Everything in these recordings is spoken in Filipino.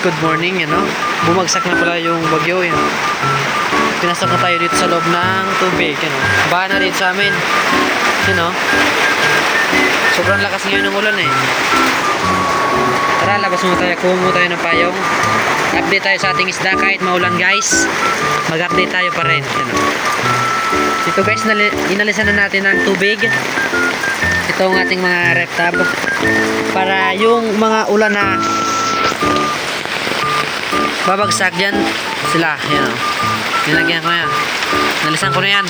good morning, you know. Bumagsak na pala yung bagyo, yun. Pinasok na tayo dito sa loob ng tubig, you know. Baha na dito sa amin. You know. Sobrang lakas ngayon ng ulan eh. Tara, labas mo tayo. Kuha mo tayo ng payong. Update tayo sa ating isda kahit maulan guys. Mag-update tayo pa rin. You know. Dito guys, nali- inalisan na natin ang tubig. Ito ang ating mga rep tab. Para yung mga ulan na babagsak dyan sila. Yan o. Nilagyan ko yan. Nalisan ko na yan.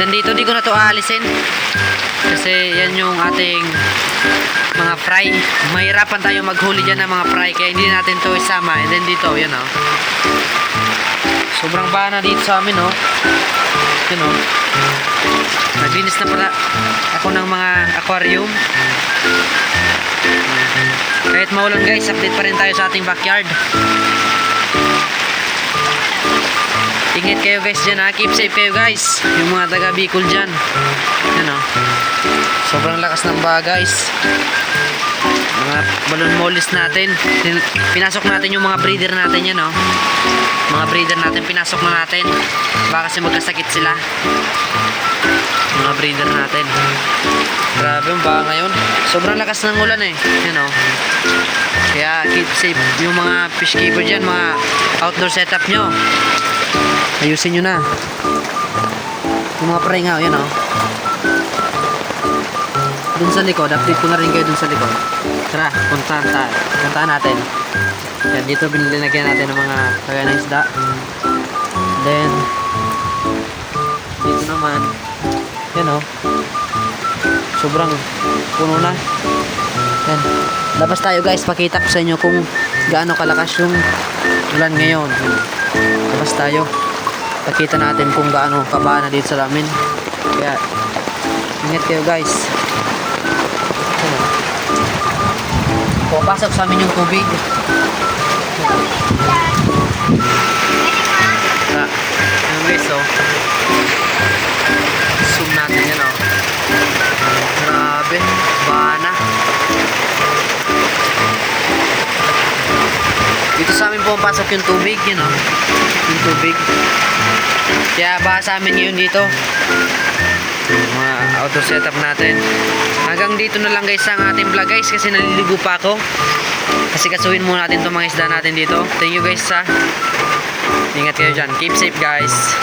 Then dito, di ko na to aalisin. Kasi yan yung ating mga fry. Mahirapan tayo maghuli dyan ng mga fry. Kaya hindi natin to isama. And then dito, yan o. Sobrang bana dito sa amin, oh. Yun, oh. Naglinis na pala ako ng mga aquarium. Kahit maulan guys, update pa rin tayo sa ating backyard. Ingat kayo guys dyan ha. Keep safe kayo guys. Yung mga taga Bicol dyan. Yan o. Sobrang lakas ng baha guys. Mga balon mollis natin. Pin- Pinasok natin yung mga breeder natin yan o. Mga breeder natin pinasok na natin. Baka kasi magkasakit sila. Mga breeder natin. Grabe yung baha ngayon. Sobrang lakas ng ulan eh. Yan o. Kaya keep safe yung mga fish keeper dyan, mga outdoor setup nyo. Ayusin nyo na. Yung mga pray nga, yan o. Dun sa likod, update ko na rin kayo dun sa likod. Tara, puntahan tayo. Puntahan natin. Yan, dito binilagyan natin ng mga kaya ng isda. Then, dito naman, yan o. Sobrang puno na. Yan. Labas tayo guys, pakita ko sa inyo kung gaano kalakas yung ulan ngayon. Labas tayo. Pakita natin kung gaano kabana dito sa amin. Kaya, ingat kayo guys. Pumapasok sa amin yung tubig. Na, ano guys, oh. Zoom natin yan, oh. Grabe, bana. Dito sa amin pumapasok yung tubig, yun oh. Yung tubig. Kaya baha sa amin ngayon dito. Mga auto setup natin. Hanggang dito na lang guys ang ating vlog guys kasi naliligo pa ako. Kasi kasuhin muna natin itong mga isda natin dito. Thank you guys sa. Ingat kayo dyan. Keep safe guys.